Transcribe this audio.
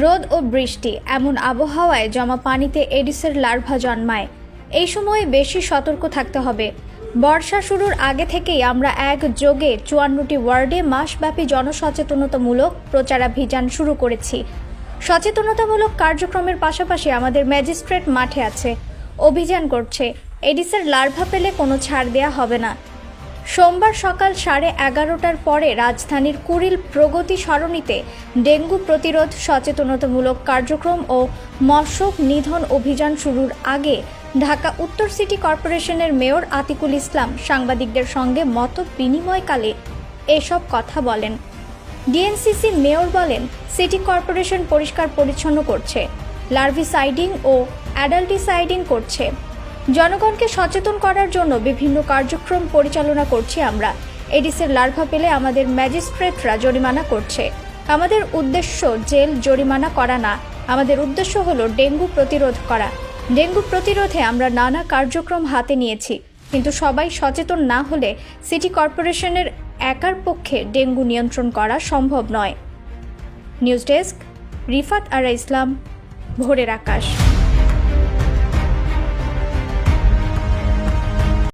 রোদ ও বৃষ্টি এমন আবহাওয়ায় জমা পানিতে এডিসের লার্ভা জন্মায়। এই সময়ে বেশি সতর্ক থাকতে হবে। বর্ষা শুরুর আগে থেকেই আমরা এক যোগে চুয়ান্নটি ওয়ার্ডে মাসব্যাপী জনসচেতনতামূলক প্রচারাভিযান শুরু করেছি। সচেতনতামূলক কার্যক্রমের পাশাপাশি আমাদের ম্যাজিস্ট্রেট মাঠে আছে। অভিযান করছে। এডিসের লার্ভা পেলে কোনো ছাড় দেয়া হবে না। সোমবার সকাল সাড়ে এগারোটার পরে রাজধানীর কুড়িল প্রগতি সরণিতে ডেঙ্গু প্রতিরোধ সচেতনতামূলক কার্যক্রম ও মশক নিধন অভিযান শুরুর আগে ঢাকা উত্তর সিটি কর্পোরেশনের মেয়র আতিকুল ইসলাম সাংবাদিকদের সঙ্গে মত বিনিময়কালে এসব কথা বলেন। ডিএনসিসি মেয়র বলেন, সিটি কর্পোরেশন পরিষ্কার পরিচ্ছন্ন করছে, লার্ভিসাইডিং ও অ্যাডাল্টিসাইডিং করছে। জনগণকে সচেতন করার জন্য বিভিন্ন কার্যক্রম পরিচালনা করছি আমরা। এডিসের লার্ভা পেলে আমাদের ম্যাজিস্ট্রেটরা জরিমানা করছে। আমাদের উদ্দেশ্য জেল জরিমানা করা না। আমাদের উদ্দেশ্য হলো ডেঙ্গু প্রতিরোধ করা। ডেঙ্গু প্রতিরোধে আমরা নানা কার্যক্রম হাতে নিয়েছি। কিন্তু সবাই সচেতন না হলে সিটি কর্পোরেশনের একার পক্ষে ডেঙ্গু নিয়ন্ত্রণ করা সম্ভব নয়। নিউজ ডেস্ক রিফাত আরা ইসলাম, ভোরের আকাশ।